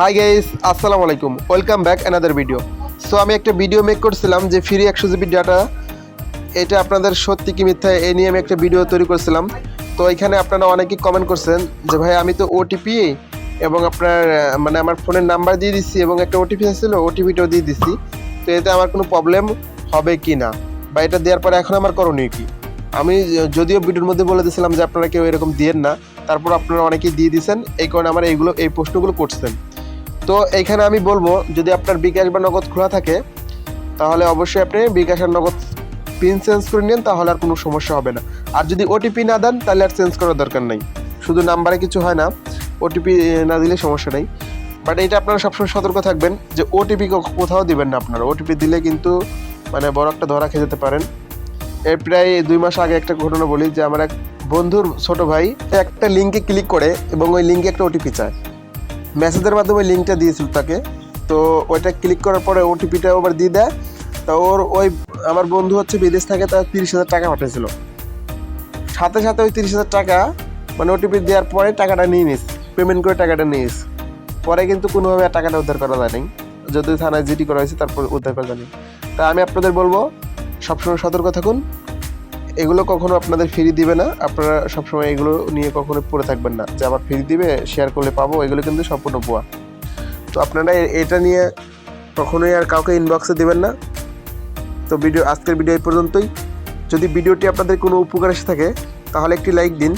High guys আসসালামু আলাইকুম। Welcome back another video so আমি একটা ভিডিও মেক করছিলাম যে ফ্রি একশো জিবি ডাটা এটা আপনাদের সত্যি কি মিথ্যা এই নিয়ে আমি একটা ভিডিও তৈরি করছিলাম। তো এখানে আপনারা অনেকেই কমেন্ট করছেন যে ভাই আমি তো ওটিপি এবং আপনার মানে আমার ফোনের নাম্বার দিয়ে দিচ্ছি এবং একটা ওটিপি আসছিল ওটিপিটাও দিয়ে দিচ্ছি। তো এতে আমার কোনো প্রবলেম হবে কি না? বা এটা দেওয়ার পরে এখন আমার করণীয় কি? আমি যদিও ভিডিওর মধ্যে বলে দিয়েছিলাম যে আপনারা কেউ এরকম দিয়েন না, তারপর আপনারা অনেকেই দিয়ে দিয়েছেন, এই কারণে আমার এইগুলো, এই প্রশ্নগুলো করছেন। তো এইখানে আমি বলব, যদি আপনার বিকাশ বা নগদ খোলা থাকে, তাহলে অবশ্যই আপনি বিকাশ আর নগদ পিন চেঞ্জ করে নিন, তাহলে আর কোনো সমস্যা হবে না। আর যদি ওটিপি না দেন, তাহলে আর চেঞ্জ করার দরকার নেই। শুধু নাম্বারে কিছু হয় না ওটিপি না দিলে সমস্যা নেই। বাট এটা আপনারা সবসময় সতর্ক থাকবেন যে ওটিপি কোথাও দিবেন না আপনারা। ওটিপি দিলে কিন্তু মানে বড় একটা ধরা খেয়ে যেতে পারেন। এর প্রায় দুই মাস আগে একটা ঘটনা বলি, যে আমার এক বন্ধুর ছোট ভাই, একটা লিঙ্কে ক্লিক করে এবং ওই লিঙ্কে একটা ওটিপি চায়। মেসেজের মাধ্যমে লিঙ্কটা দিয়েছিল তাকে। তো ওইটা ক্লিক করার পরে ওটিপিটা আবার দিয়ে দেয়। তা ওর ওই আমার বন্ধু হচ্ছে বিদেশ থেকে তার তিরিশ হাজার টাকা পাঠিয়েছিল। সাথে সাথে ওই তিরিশ হাজার টাকা মানে ওটিপি দেওয়ার পরে টাকাটা নিয়ে নিস পেমেন্ট করে টাকাটা নিয়ে নিস। পরে কিন্তু কোনোভাবে আর টাকাটা উদ্ধার করা যায়নি যদি থানায় জিডি করা হয়েছে তারপর উদ্ধার করা যায়নি তা আমি আপনাদের বলব, সবসময় সতর্ক থাকুন। এগুলো কখনো আপনাদের ফ্রি দিবে না। আপনারা সবসময় এগুলো নিয়ে কখনো পড়ে থাকবেন না। যে আবার ফ্রি দিবে শেয়ার করলে পাবো, এগুলো কিন্তু সম্পূর্ণ ভুয়া। তো আপনারা এটা নিয়ে কখনোই আর কাউকে ইনবক্সে দিবেন না। তো ভিডিও আজকের ভিডিও এই পর্যন্তই। যদি ভিডিওটি আপনাদের কোনো উপকার এসে থাকে, তাহলে একটি লাইক দিন।